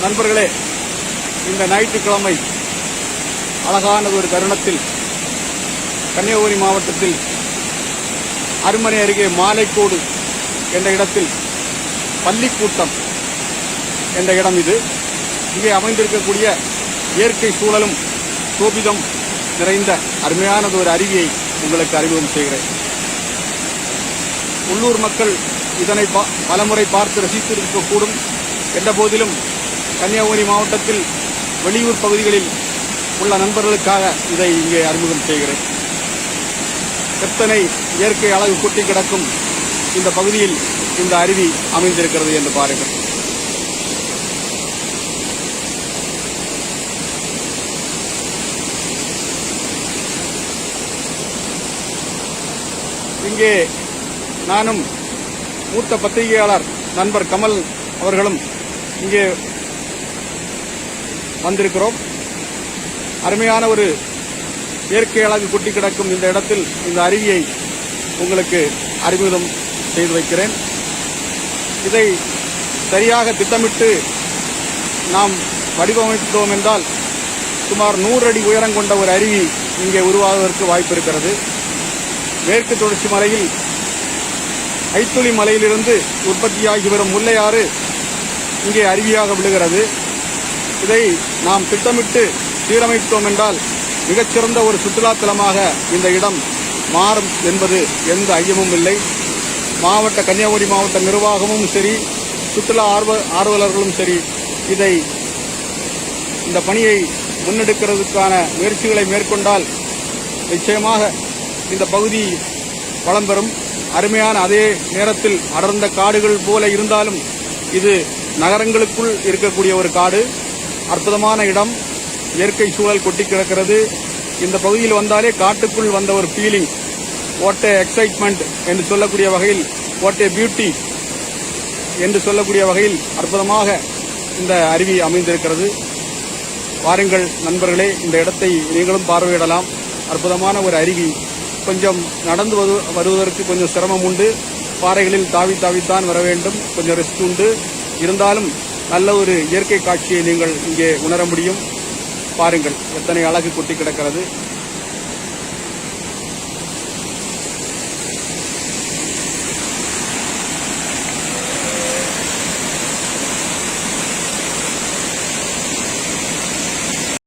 நண்பர்களே இந்த ஞாயிற்றுக்கிழமை அழகான ஒரு தருணத்தில் கன்னியாகுமரி மாவட்டத்தில் அருமனை அருகே மாலைக்கோடு என்ற இடத்தில் பள்ளிக்கூட்டம் என்ற இடம் இது. இங்கே அமைந்திருக்கக்கூடிய இயற்கை சூழலும் சோபிதம் நிறைந்த அருமையானது ஒரு அருவியை உங்களுக்கு அறிமுகம் செய்கிறேன். உள்ளூர் மக்கள் இதனை பா- பலமுறை பார்த்து ரசித்திருக்கக்கூடும். என்ற போதிலும் கன்னியாகுமரி மாவட்டத்தில் வெளியூர் பகுதிகளில் உள்ள நண்பர்களுக்காக இதை இங்கே அறிமுகம் செய்கிறேன். எத்தனை இயற்கை அழகு கொட்டி கிடக்கும் இந்த பகுதியில் இந்த அருவி அமைந்திருக்கிறது என்று பாருங்கள். இங்கே நானும் மூத்த பத்திரிகையாளர் நண்பர் கமல் அவர்களும் இங்கே வந்திருக்கிறோம். அருமையான ஒரு இயற்கை அழகு குட்டி கிடக்கும் இந்த இடத்தில் இந்த அருவியை உங்களுக்கு அறிமுகம் செய்து வைக்கிறேன். இதை சரியாக திட்டமிட்டு நாம் வடிவமைத்தோம் என்றால் சுமார் நூறு அடி உயரம் கொண்ட ஒரு அருவி இங்கே உருவாவதற்கு வாய்ப்பு இருக்கிறது. மேற்கு தொடர்ச்சி மலையில் ஐத்துளி மலையிலிருந்து உற்பத்தியாகி வரும் முல்லையாறு இங்கே அருவியாக விழுகிறது. இதை நாம் திட்டமிட்டு சீரமைத்தோம் என்றால் மிகச்சிறந்த ஒரு சுற்றுலா தலமாக இந்த இடம் மாறும் என்பது எந்த ஐயமும் இல்லை. மாவட்ட கன்னியாகுமரி மாவட்ட நிர்வாகமும் சரி சுற்றுலா ஆர்வ ஆர்வலர்களும் சரி இதை இந்த பணியை முன்னெடுக்கிறதுக்கான முயற்சிகளை மேற்கொண்டால் நிச்சயமாக இந்த பகுதி வளம் பெறும். அருமையான அதே நேரத்தில் அடர்ந்த காடுகள் போல இருந்தாலும் இது நகரங்களுக்குள் இருக்கக்கூடிய ஒரு காடு. அற்புதமான இடம். இயற்கை சூழல் கொட்டி கிடக்கிறது. இந்த பகுதியில் வந்தாலே காட்டுக்குள் வந்த ஒரு ஃபீலிங் வாட் ஏ எக்ஸைட்மெண்ட் என்று சொல்லக்கூடிய வகையில் வாட் ஏ பியூட்டி என்று சொல்லக்கூடிய வகையில் அற்புதமாக இந்த அருவி அமைந்திருக்கிறது. வாருங்கள் நண்பர்களே இந்த இடத்தை நீங்களும் பார்வையிடலாம். அற்புதமான ஒரு அருவி. கொஞ்சம் நடந்து வருவதற்கு கொஞ்சம் சிரமம் உண்டு. பாறைகளில் தாவி தாவித்தான் வர வேண்டும். கொஞ்சம் ரிஸ்க் உண்டு. இருந்தாலும் நல்ல ஒரு இயற்கை காட்சியை நீங்கள் இங்கே உணர முடியும். பாருங்கள் எத்தனை அழகு கொட்டி கிடக்கிறது.